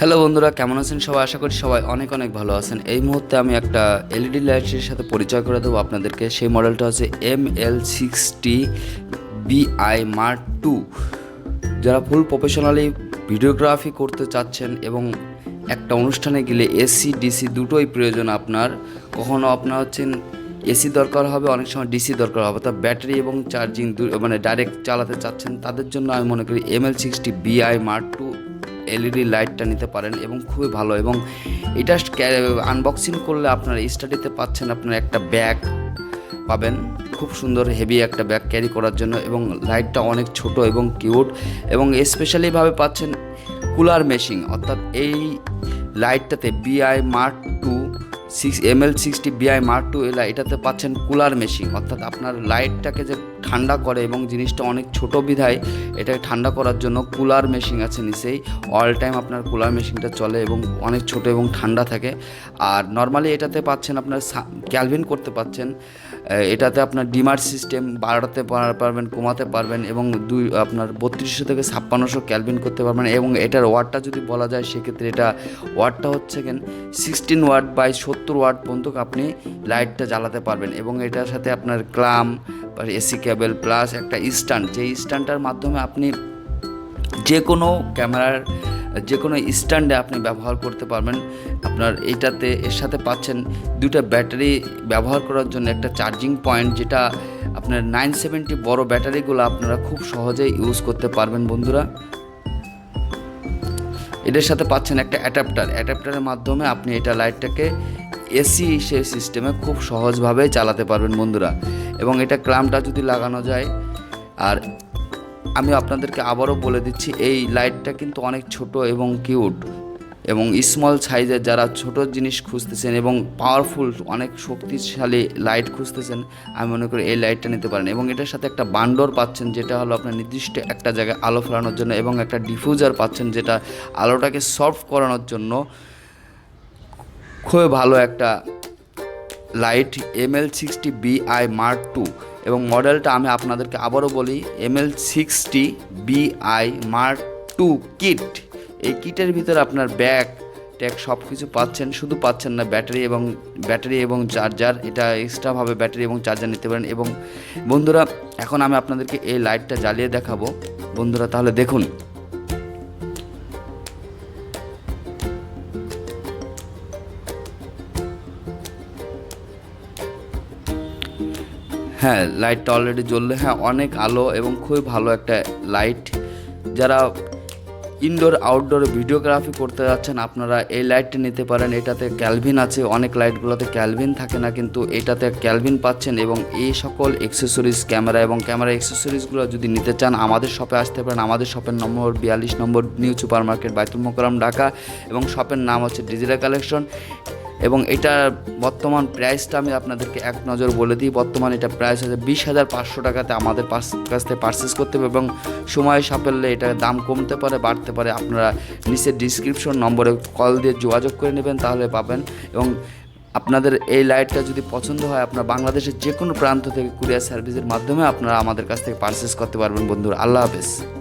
Hello বন্ধুরা, কেমন আছেন সবাই? আশা করি সবাই অনেক অনেক ভালো আছেন। এই মুহূর্তে আমি একটা এলইডি লাইটের সাথে পরিচয় করে দেবো আপনাদেরকে। সেই মডেলটা হচ্ছে M L sixty B I mark two যারা ফুল প্রফেশনালি ভিডিওগ্রাফি করতে চাচ্ছেন এবং একটা অনুষ্ঠানে গেলে এসি ডিসি দুটোই প্রয়োজন আপনার, কখনো আপনার হচ্ছেন এসি দরকার হবে, অনেক সময় ডিসি দরকার হবে। তা ব্যাটারি এবং চার্জিং মানে ডাইরেক্ট চালাতে চাচ্ছেন, তাদের জন্য আমি মনে করি M L sixty B I mark two LED লাইটটা নিতে পারেন এবং খুবই ভালো এবং এটা আনবক্সিং করলে আপনার স্টাডিতে পাচ্ছেন আপনার একটা ব্যাগ পাবেন। খুব সুন্দর হেভি একটা ব্যাগ ক্যারি করার জন্য এবং লাইটটা অনেক ছোট এবং কিউট এবং স্পেশালিভাবে পাচ্ছেন কুলার মেশিং অর্থাৎ এই লাইটটাতে B I mark two six M L sixty B I mark two এটাতে পাচ্ছেন কুলার মেশিন অর্থাৎ আপনার লাইটটাকে যে ঠান্ডা করে এবং জিনিসটা অনেক ছোট বিধায় এটাকে ঠান্ডা করার জন্য কুলার মেশিন আছে নিচেই। অল টাইম আপনার কুলার মেশিনটা চলে এবং অনেক ছোট এবং ঠান্ডা থাকে। আর নর্মালি এটাতে পাচ্ছেন আপনার ক্যালভিন করতে পাচ্ছেন। এটাতে আপনার ডিমার সিস্টেম বাড়াতে পারবেন, কমাতে পারবেন এবং দুই, আপনার বত্রিশশো থেকে ছাপ্পান্নশো ক্যালভিন করতে পারবেন এবং এটার ওয়াটটা যদি বলা যায় সেক্ষেত্রে এটা ওয়াটটা হচ্ছে কেন সিক্সটিন ওয়াট বাই সত্তর ওয়াট পর্যন্ত আপনি লাইটটা জ্বালাতে পারবেন এবং এটার সাথে আপনার ক্লাম এসি কেবল প্লাস একটা স্ট্যান্ড। যে স্ট্যান্ডটার মাধ্যমে আপনি যে কোনো ক্যামেরার যে কোনো স্ট্যান্ডে আপনি ব্যবহার করতে পারবেন। আপনার এইটাতে, এর সাথে পাচ্ছেন দুটা ব্যাটারি ব্যবহার করার জন্য একটা চার্জিং পয়েন্ট, যেটা আপনার নাইন সেভেন্টি বড় ব্যাটারিগুলো আপনারা খুব সহজেই ইউজ করতে পারবেন বন্ধুরা। এটার সাথে পাচ্ছেন একটা অ্যাডাপ্টার। অ্যাডাপ্টারের মাধ্যমে আপনি এটা লাইটটাকে এসি সে সিস্টেমে খুব সহজভাবে চালাতে পারবেন বন্ধুরা। এবং এটা ক্লামটা যদি লাগানো যায়, আর আমি আপনাদেরকে আবারও বলে দিচ্ছি, এই লাইটটা কিন্তু অনেক ছোট এবং কিউট এবং স্মল সাইজের যারা ছোট জিনিস খুঁজতেছেন এবং পাওয়ারফুল অনেক শক্তিশালী লাইট খুঁজতেছেন, আমি মনে করি এই লাইটটা নিতে পারেন। এবং এটার সাথে একটা বান্ডর পাচ্ছেন, যেটা হলো আপনার নির্দিষ্ট একটা জায়গায় আলো ফেলানোর জন্য এবং একটা ডিফিউজার পাচ্ছেন, যেটা আলোটাকে সফট করানোর জন্য খুবই ভালো একটা light M L sixty B I mark two এবং মডেলটা আমি আপনাদেরকে আবারও বলি M L sixty B I mark two kit এই কিটের ভিতরে আপনার ব্যাগ ট্যাগ সব কিছু পাচ্ছেন, শুধু পাচ্ছেন না ব্যাটারি এবং ব্যাটারি এবং চার্জার এটা এক্সট্রাভাবে ব্যাটারি এবং চার্জার নিতে পারেন। এবং বন্ধুরা, এখন আমি আপনাদেরকে এই লাইটটা জ্বালিয়ে দেখাবো। বন্ধুরা, তাহলে দেখুন। হ্যাঁ লাইটটা অলরেডি জ্বললে হ্যাঁ অনেক আলো এবং খুবই ভালো একটা লাইট যারা ইনডোর আউটডোর ভিডিওগ্রাফি করতে যাচ্ছেন, আপনারা এই লাইটটা নিতে পারেন। এটাতে ক্যালভিন আছে, অনেক লাইটগুলোতে ক্যালভিন থাকে না, কিন্তু এটাতে ক্যালভিন পাচ্ছেন এবং এই সকল এক্সেসরিজ ক্যামেরা এবং ক্যামেরা এক্সেসরিজগুলো যদি নিতে চান, আমাদের শপে আসতে পারেন। আমাদের শপের নম্বর বিয়াল্লিশ নম্বর নিউ সুপার মার্কেট বাইতুল মোকারম ঢাকা এবং শপের নাম হচ্ছে ডিজিটাল কালেকশন এবং এটা বর্তমান প্রাইসটা আমি আপনাদেরকে এক নজর বলে দিই। বর্তমান এটা প্রাইস আছে বিশ হাজার পাঁচশো টাকাতে আমাদের কাছ থেকে পারচেস করতে হবে এবং সময় সাপেক্ষে এটার দাম কমতে পারে, বাড়তে পারে। আপনারা নিচের ডিসক্রিপশন নম্বরে কল দিয়ে যোগাযোগ করে নেবেন, তাহলে পাবেন। এবং আপনাদের এই লাইটটা যদি পছন্দ হয়, আপনার বাংলাদেশের যে কোনো প্রান্ত থেকে কুরিয়ার সার্ভিসের মাধ্যমে আপনারা আমাদের কাছ থেকে পারচেস করতে পারবেন, বন্ধুরা। আল্লাহ হাফেজ।